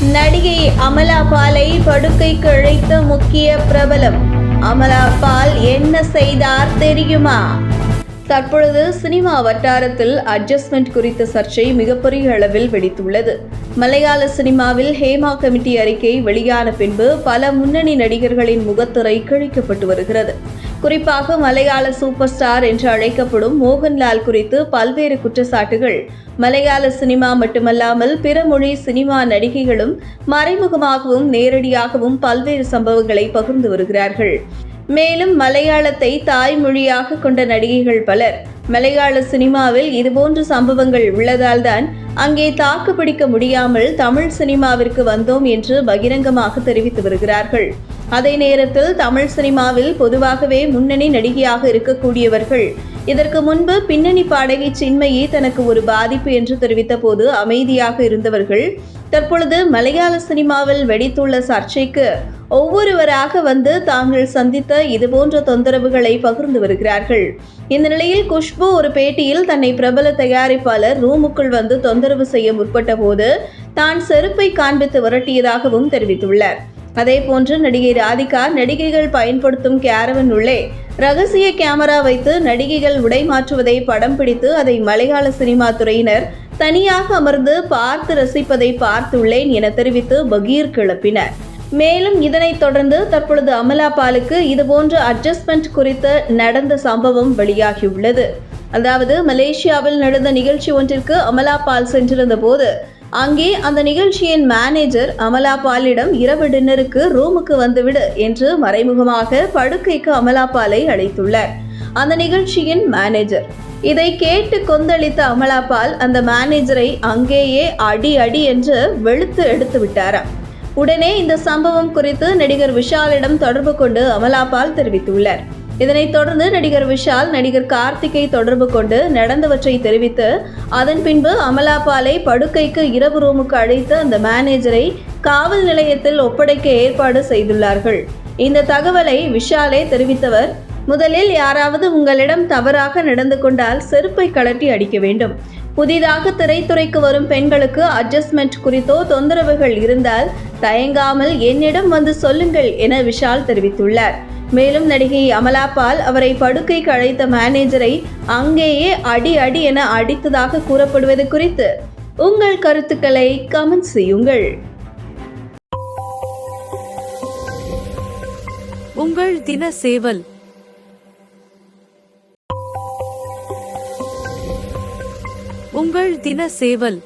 நடிகை அமலா பாலை படுக்கைக்கு அழைத்த முக்கிய பிரபலம். அமலா பால் என்ன செய்தார் தெரியுமா? தற்பொழுது சினிமா வட்டாரத்தில் அட்ஜஸ்ட்மெண்ட் குறித்த சர்ச்சை மிகப்பெரிய அளவில் வெடித்துள்ளது. மலையாள சினிமாவில் ஹேமா கமிட்டி அறிக்கை வெளியான பின்பு பல முன்னணி நடிகர்களின் முகத்திரை கிழிக்கப்பட்டு வருகிறது. குறிப்பாக மலையாள சூப்பர் ஸ்டார் என்று அழைக்கப்படும் மோகன்லால் குறித்து பல்வேறு குற்றச்சாட்டுகள். மலையாள சினிமா மட்டுமல்லாமல் பிற மொழி சினிமா நடிகைகளும் மறைமுகமாகவும் நேரடியாகவும் பல்வேறு சம்பவங்களை பகிர்ந்து வருகிறார்கள். மேலும் மலையாளத்தை தாய்மொழியாக கொண்ட நடிகைகள் பலர் மலையாள சினிமாவில் இதுபோன்ற சம்பவங்கள் உள்ளதால்தான் அங்கே தாக்கு பிடிக்க முடியாமல் தமிழ் சினிமாவிற்கு வந்தோம் என்று பகிரங்கமாக தெரிவித்து வருகிறார்கள். அதே நேரத்தில் தமிழ் சினிமாவில் பொதுவாகவே முன்னணி நடிகையாக இருக்கக்கூடியவர்கள். இதற்கு முன்பு பின்னணி பாடகி சின்மயி தனக்கு ஒரு பாதிப்பு என்று தெரிவித்த போது அமைதியாக இருந்தவர்கள் தற்பொழுது மலையாள சினிமாவில் வெடித்துள்ள சர்ச்சைக்கு ஒவ்வொருவராக வந்து தாங்கள் சந்தித்த இதுபோன்ற தொந்தரவுகளை பகிர்ந்து வருகிறார்கள். இந்த நிலையில் குஷ்பு ஒரு பேட்டியில் தன்னை பிரபல தயாரிப்பாளர் ரூமுக்குள் வந்து தொந்தரவு செய்ய முற்பட்ட போது தான் செருப்பை காண்பித்து விரட்டியதாகவும் தெரிவித்துள்ளார். அதேபோன்று நடிகை ராதிகா நடிகைகள் பயன்படுத்தும் கேரவன் உள்ளே ரகசிய கேமரா வைத்து நடிகைகள் உடை மாற்றுவதை படம் பிடித்து அதை மலையாள சினிமா துறையினர் தனியாக அமர்ந்து பார்த்து ரசிப்பதை பார்த்துள்ளேன் என தெரிவித்து பகீர் கிளப்பினர். மேலும் இதனைத் தொடர்ந்து தற்பொழுது அமலா பாலுக்கு இதுபோன்ற அட்ஜஸ்ட்மெண்ட் குறித்து நடந்த சம்பவம் வெளியாகியுள்ளது. அதாவது மலேசியாவில் நடந்த நிகழ்ச்சி ஒன்றிற்கு அமலா பால் சென்றிருந்த போது அங்கே அந்த நிகழ்ச்சியின் மேனேஜர் அமலா பாலிடம் இரவு டின்னருக்கு ரூமுக்கு வந்துவிடு என்று மறைமுகமாக படுக்கைக்கு அமலா பாலை அழைத்துள்ளார். அந்த நிகழ்ச்சியின் மேனேஜர் இதை கேட்டு கொந்தளித்த அமலாபால் அந்த மேனேஜரை அங்கேயே அடி அடி என்று வெளுத்து எடுத்து விட்டாராம். உடனே இந்த சம்பவம் குறித்து நடிகர் விஷாலிடம் தொடர்பு கொண்டு அமலாபால் தெரிவித்துள்ளார். இதனைத் தொடர்ந்து நடிகர் விஷால் நடிகர் கார்த்திகை தொடர்பு கொண்டு நடந்தவற்றை தெரிவித்து அதன் பின்பு அமலாபாலை படுக்கைக்கு இரவு ரூமுக்கு அழைத்து அந்த மேனேஜரை காவல் நிலையத்தில் ஒப்படைக்க ஏற்பாடு செய்துள்ளார்கள். இந்த தகவலை விஷாலே தெரிவித்தவர் முதலில் யாராவது உங்களிடம் தவறாக நடந்து கொண்டால் செருப்பை கழட்டி அடிக்க வேண்டும். புதிதாக திரைத்துறைக்கு வரும் பெண்களுக்கு அட்ஜஸ்ட்மெண்ட் குறித்தோ தொந்தரவுகள் இருந்தால் தயங்காமல் என்னிடம் வந்து சொல்லுங்கள் என விஷால் தெரிவித்துள்ளார். மேலும் நடிகை அமலா பால் அவரை படுக்கைக்கு அழைத்த மேனேஜரை அங்கேயே அடி அடி என அடித்ததாக கூறப்படுவது குறித்து உங்கள் கருத்துக்களை கமெண்ட் செய்யுங்கள். உங்கள் தின சேவல் உங்கள் தின சேவல்